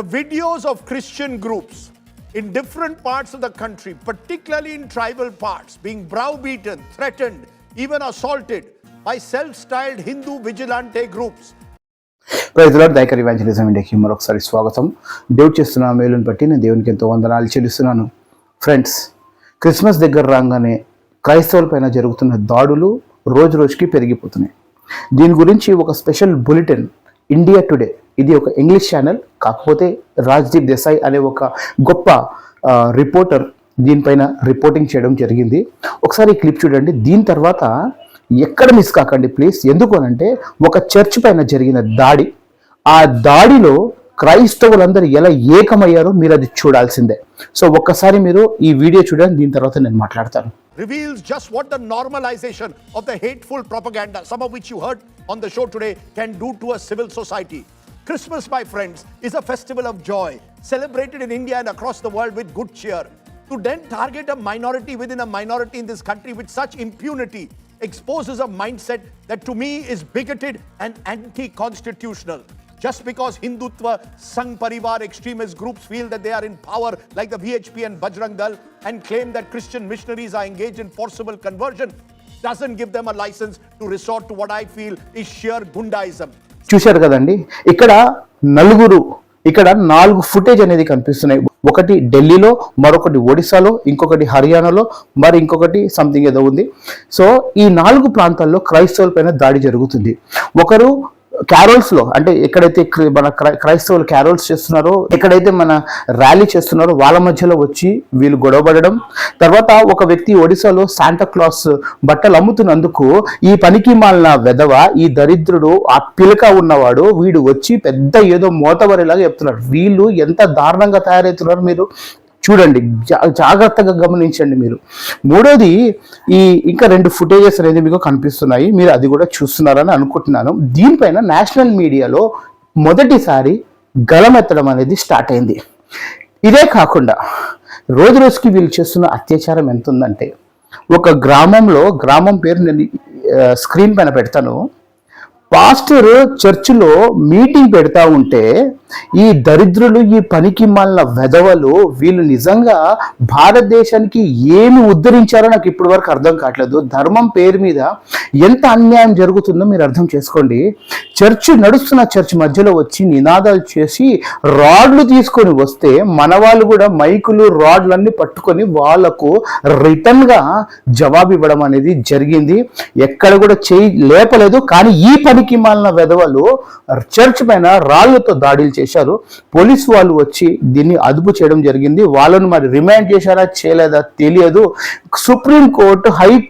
the videos of Christian groups in different parts of the country, particularly in tribal parts, being browbeaten, threatened, even assaulted by self styled Hindu vigilante groups. ప్రజలాడు దైకర్ evangelism ఇండియాకి మరొకసారి స్వాగతం దేవుడు చేస్తున్న మేలుని బట్టి నేను దేవునికి ఎంతో వందనాలు చెల్లిస్తున్నాను ఫ్రెండ్స్ క్రిస్మస్ దగ్గర రాగానే క్రైస్తవులపైన జరుగుతున్న దాడులు రోజు రోజుకి పెరిగిపోతున్నాయి దీని గురించి ఒక స్పెషల్ బులెటిన్ ఇండియా టుడే ఇది ఒక ఇంగ్లీష్ ఛానల్ కాకపోతే రాజ్దీప్ దేశాయ్ అనే ఒక గొప్ప రిపోర్టర్ దీనిపైన రిపోర్టింగ్ చేయడం జరిగింది. ఒకసారి ఈ క్లిప్ చూడండి. దీని తర్వాత ఎక్కడ మిస్ కాకండి ప్లీజ్. ఎందుకు అనంటే ఒక చర్చ్ పైన జరిగిన దాడి. ఆ దాడిలో క్రైస్తవులందరూ ఎలా ఏకమయ్యారో మీరు అది చూడాల్సిందే. సో ఒక్కసారి మీరు ఈ వీడియో చూడండి. దీని తర్వాత నేను మాట్లాడతాను. Reveals just what the normalization of the hateful propaganda, some of which you heard on the show today, can do to a civil society. Christmas, my friends, is a festival of joy, celebrated in India and across the world with good cheer. To then target a minority within a minority in this country with such impunity exposes a mindset that to me is bigoted and anti constitutional. Just because Hindutva, Sangh Parivar extremist groups feel that they are in power, like the VHP and Bajrang Dal, and claim that Christian missionaries are engaged in forcible conversion, doesn't give them a license to resort to what I feel is sheer Gundaism. చూశారు కదండి? ఇక్కడ నలుగురు ఇక్కడ నాలుగు footage అనేది కనిపిస్తున్నాయి. ఒకటి ఢిల్లీలో మరొకటి ఒడిశాలో ఇంకొకటి హర్యానాలో మరి ఇంకొకటి సంథింగ్ ఏదో ఉంది. సో ఈ నాలుగు ప్రాంతాల్లో క్రైస్తవుల పైన దాడి జరుగుతుంది. ఒకరు క్యారోల్స్లో అంటే ఎక్కడైతే మన క్రై- క్రైస్తవులు క్యారోల్స్ చేస్తున్నారో ఎక్కడైతే మన ర్యాలీ చేస్తున్నారో వాళ్ళ మధ్యలో వచ్చి వీళ్ళు గొడవపడడం. తర్వాత ఒక వ్యక్తి ఒడిశాలో శాంటా క్లాస్ బట్టలు అమ్ముతున్నందుకు ఈ పనికి మాలిన వెధవ ఈ దరిద్రుడు ఆ పిలక ఉన్నవాడు వీడు వచ్చి పెద్ద ఏదో మోతవరిలాగా చెప్తున్నారు. వీళ్ళు ఎంత దారుణంగా తయారవుతున్నారు మీరు? చూడండి జా- జాగ్రత్తగా గమనించండి మీరు. మూడోది ఈ ఇంకా రెండు ఫుటేజెస్ అనేది మీకు కనిపిస్తున్నాయి. మీరు అది కూడా చూస్తున్నారని అనుకుంటున్నాను. దీనిపైన నేషనల్ మీడియాలో మొదటిసారి గలమెత్తడం అనేది స్టార్ట్ అయింది. ఇదే కాకుండా రోజు రోజుకి వీళ్ళు చేస్తున్న అత్యాచారం ఎంత ఉందంటే ఒక గ్రామంలో గ్రామం పేరు నేను స్క్రీన్ పైన పెడతాను. పాస్టర్ చర్చిలో మీటింగ్ పెడతా ఉంటే ఈ దరిద్రులు ఈ పనికి మాలిన వెధవలు వీళ్ళు నిజంగా భారతదేశానికి ఏమి ఉద్ధరించారో నాకు ఇప్పటి వరకు అర్థం కావట్లేదు. ధర్మం పేరు మీద ఎంత అన్యాయం జరుగుతుందో మీరు అర్థం చేసుకోండి. చర్చ్ నడుస్తున్న చర్చ్ మధ్యలో వచ్చి నినాదాలు చేసి రాడ్లు తీసుకొని వస్తే మన వాళ్ళు కూడా మైకులు రాడ్లన్నీ పట్టుకొని వాళ్ళకు రిటర్న్గా జవాబు ఇవ్వడం అనేది జరిగింది. ఎక్కడ కూడా చేయి లేపలేదు. కానీ ఈ పనికి మాలిన వెధవలు చర్చ్ పైన రాళ్ళతో దాడులు చేశారు. పోలీసు వాళ్ళు వచ్చి దీన్ని అదుపు చేయడం జరిగింది. వాళ్ళను మరి రిమాండ్ చేశారా చేయలేదా తెలియదు. సుప్రీం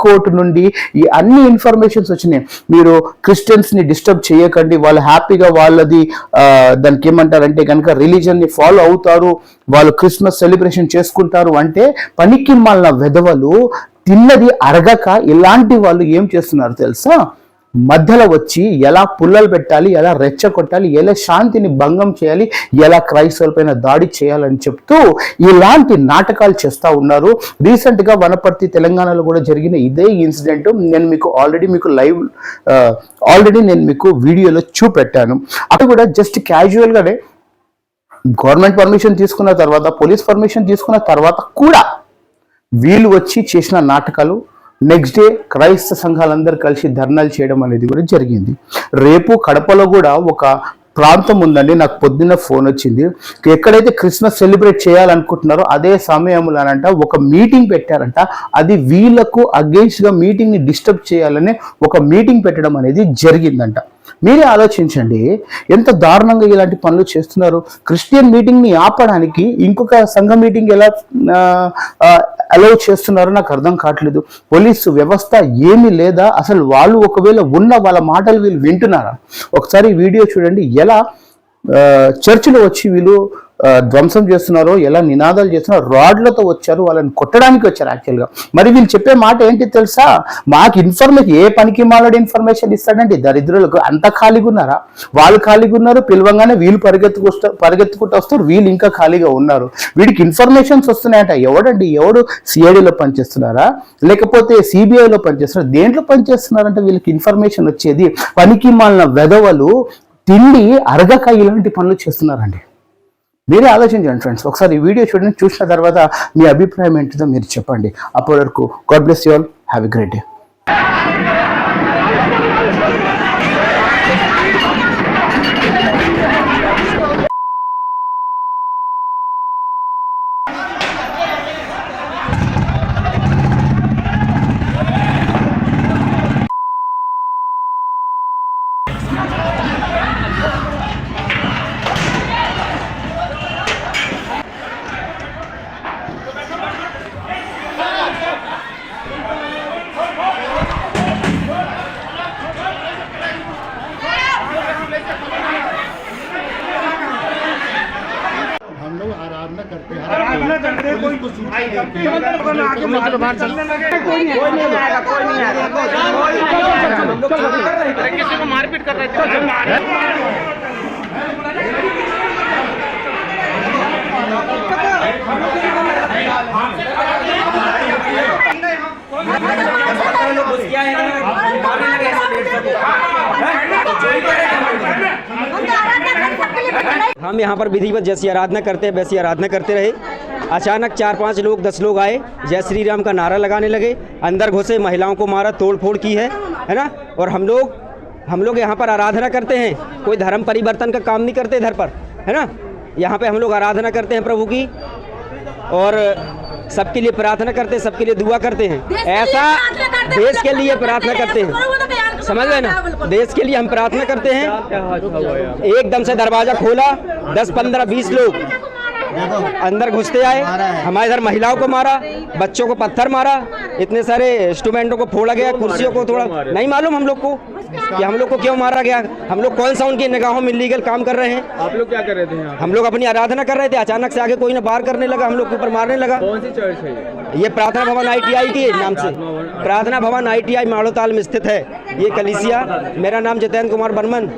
కోర్టు నుండి ఈ అన్ని ఇన్ఫర్మేషన్స్ వచ్చినాయి. మీరు క్రిస్టియన్స్ని డిస్టర్బ్ చేయకండి. వాళ్ళు హ్యాపీగా వాళ్ళది దానికి ఏమంటారంటే కనుక రిలీజన్ని ఫాలో అవుతారు. వాళ్ళు క్రిస్మస్ సెలబ్రేషన్ చేసుకుంటారు అంటే పనికి మాలిన వెధవలు తిన్నది అరగక ఇలాంటి వాళ్ళు ఏం చేస్తున్నారు తెలుసా? మధ్యలో వచ్చి ఎలా పుల్లలు పెట్టాలి ఎలా రెచ్చగొట్టాలి ఎలా శాంతిని భంగం చేయాలి ఎలా క్రైస్తవులపైన దాడి చేయాలని చెప్తూ ఇలాంటి నాటకాలు చేస్తూ ఉన్నారు. రీసెంట్గా వనపర్తి తెలంగాణలో కూడా జరిగిన ఇదే ఇన్సిడెంట్ నేను మీకు ఆల్రెడీ మీకు లైవ్ ఆల్రెడీ నేను మీకు వీడియోలో చూపెట్టాను. అది కూడా జస్ట్ క్యాజువల్గానే గవర్నమెంట్ పర్మిషన్ తీసుకున్న తర్వాత పోలీస్ పర్మిషన్ తీసుకున్న తర్వాత కూడా వీళ్ళు వచ్చి చేసిన నాటకాలు నెక్స్ట్ డే క్రైస్త సంఘాలందరూ కలిసి ధర్నాలు చేయడం అనేది కూడా జరిగింది. రేపు కడపలో కూడా ఒక ప్రాంతం ఉందండి. నాకు పొద్దున్న ఫోన్ వచ్చింది. ఎక్కడైతే క్రిస్మస్ సెలబ్రేట్ చేయాలనుకుంటున్నారో అదే సమయంలోనంట ఒక మీటింగ్ పెట్టారంట. అది వీళ్ళకు అగేన్స్ట్ మీటింగ్ని డిస్టర్బ్ చేయాలని ఒక మీటింగ్ పెట్టడం అనేది జరిగిందంట. మీరే ఆలోచించండి. ఎంత దారుణంగా ఇలాంటి పనులు చేస్తున్నారు. క్రిస్టియన్ మీటింగ్ని ఆపడానికి ఇంకొక సంఘ మీటింగ్ ఎలా అలౌ చేస్తున్నారో నాకు అర్థం కావట్లేదు. పోలీసు వ్యవస్థ ఏమీ లేదా? అసలు వాళ్ళు ఒకవేళ ఉన్న వాళ్ళ మాటలు వీళ్ళు వింటున్నారా? ఒకసారి వీడియో చూడండి. ఎలా ఆ, చర్చిలో వచ్చి వీళ్ళు ధ్వంసం చేస్తున్నారో ఎలా నినాదాలు చేస్తున్నారో రాడ్లతో వచ్చారు వాళ్ళని కొట్టడానికి వచ్చారు యాక్చువల్గా మరి వీళ్ళు చెప్పే మాట ఏంటి తెలుసా? మాకు ఇన్ఫర్మేషన్ ఏ పనికి మాలడి ఇన్ఫర్మేషన్ ఇస్తాడండి? దరిద్రులకు అంత ఖాళీగా ఉన్నారా? వాళ్ళు ఖాళీగా ఉన్నారు పిలవంగానే వీళ్ళు పరిగెత్తుకు వస్తారు పరిగెత్తుకుంటూ వస్తారు వీళ్ళు ఇంకా ఖాళీగా ఉన్నారు. వీడికి ఇన్ఫర్మేషన్స్ వస్తున్నాయంట. ఎవడండి? ఎవడు? సిఐడిలో పనిచేస్తున్నారా? లేకపోతే సిబిఐలో పనిచేస్తున్నారా? దేంట్లో పనిచేస్తున్నారంటే వీళ్ళకి ఇన్ఫర్మేషన్ వచ్చేది పనికి మాలిన వెధవలు తిండి అరగక ఇలాంటి పనులు చేస్తున్నారండి. మీరే ఆలోచించండి ఫ్రెండ్స్ ఒకసారి ఈ వీడియో చూడండి చూసిన తర్వాత మీ అభిప్రాయం ఏంటిదో మీరు చెప్పండి. అప్పటి వరకు god bless you all have a great day नहीं आएगा किसी को मारपीट कर रहे हम यहाँ पर विधिवत जैसी आराधना करते हैं वैसी आराधना करते रहे अचानक चार पाँच लोग दस लोग आए। जय श्री राम का नारा लगाने लगे। अंदर घुसे महिलाओं को मारा तोड़ फोड़ की है है ना? और हम लोग हम लोग यहाँ पर आराधना करते हैं। कोई धर्म परिवर्तन का काम नहीं करते इधर पर है ना? यहाँ पे हम लोग आराधना करते हैं प्रभु की और सबके लिए प्रार्थना करते हैं सबके लिए दुआ करते हैं। ऐसा देश के लिए प्रार्थना करते हैं। समझ गए ना? देश के लिए हम प्रार्थना करते हैं? एकदम से दरवाज़ा खोला दस पंद्रह बीस लोग। अंदर घुसते आए। हमारे इधर महिलाओं को मारा बच्चों को पत्थर मारा इतने सारे इंस्ट्रूमेंटों को फोड़ा गया कुर्सियों को थोड़ा। नहीं मालूम हम लोग को कि हम लोग को क्यों मारा गया। हम लोग कौन सा उनकी निगाहों में लीगल काम कर रहे हैं? आप लोग क्या कर रहे थे हम लोग अपनी आराधना कर रहे थे अचानक से आगे कोई ना बार करने लगा हम लोग के ऊपर मारने लगा। कौन सी चर्च है ये? प्रार्थना भवन आईटीआई के नाम से। प्रार्थना भवन आईटीआई माड़ोताल में स्थित है। ये कलिसिया मेरा नाम जितेंद्र कुमार बर्मन।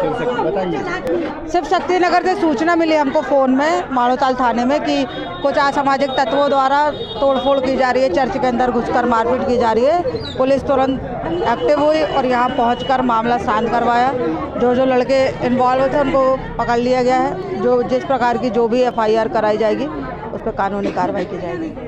सिर्फ़ शक्ति नगर से सूचना मिली हमको फ़ोन में, माड़ोताल थाने में, कि कुछ असामाजिक तत्वों द्वारा तोड़फोड़ की जा रही है, चर्च के अंदर घुसकर मारपीट की जा रही है। पुलिस तुरंत एक्टिव हुई और यहाँ पहुंचकर मामला शांत करवाया। जो जो लड़के इन्वॉल्व थे, उनको पकड़ लिया गया है। जो, जिस प्रकार की जो भी एफआईआर कराई जाएगी, उस पर कानूनी कार्रवाई की जाएगी।